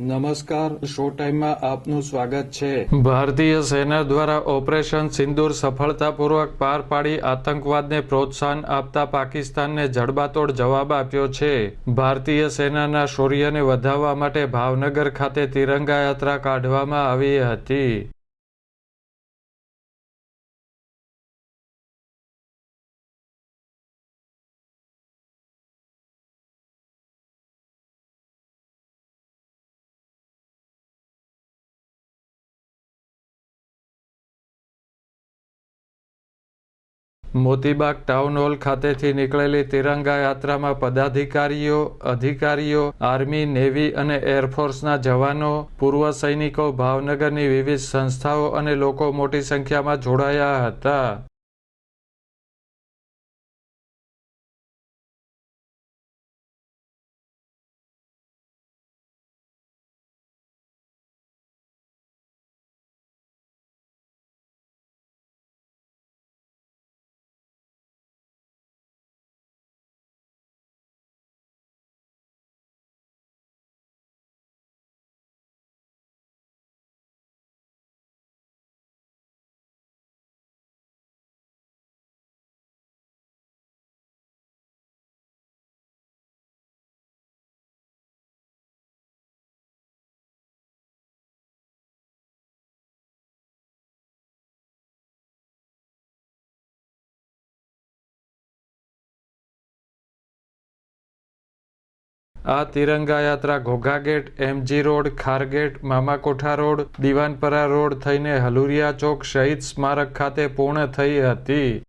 નમસ્કાર, શો ટાઈમમાં આપનું સ્વાગત છે. ભારતીય સેના દ્વારા ઓપરેશન સિંદૂર સફળતાપૂર્વક પાર પાડી આતંકવાદને પ્રોત્સાહન આપતા પાકિસ્તાનને જડબાતોડ જવાબ આપ્યો છે. ભારતીય સેનાના શૌર્યને વધાવવા માટે ભાવનગર ખાતે તિરંગા યાત્રા કાઢવામાં આવી હતી. મોતીબાગ ટાઉન હોલ ખાતેથી નીકળેલી તિરંગા યાત્રામાં પદાધિકારીઓ, અધિકારીઓ, આર્મી, નેવી અને એરફોર્સના જવાનો, પૂર્વ સૈનિકો, ભાવનગરની વિવિધ સંસ્થાઓ અને લોકો મોટી સંખ્યામાં જોડાયા હતા. આ તિરંગા યાત્રા Ghoghagate MG road Khargate Mamakotha road, Diwanpara road થઈને હલુરિયા ચોક શહીદ સ્મારક ખાતે પૂર્ણ થઈ હતી.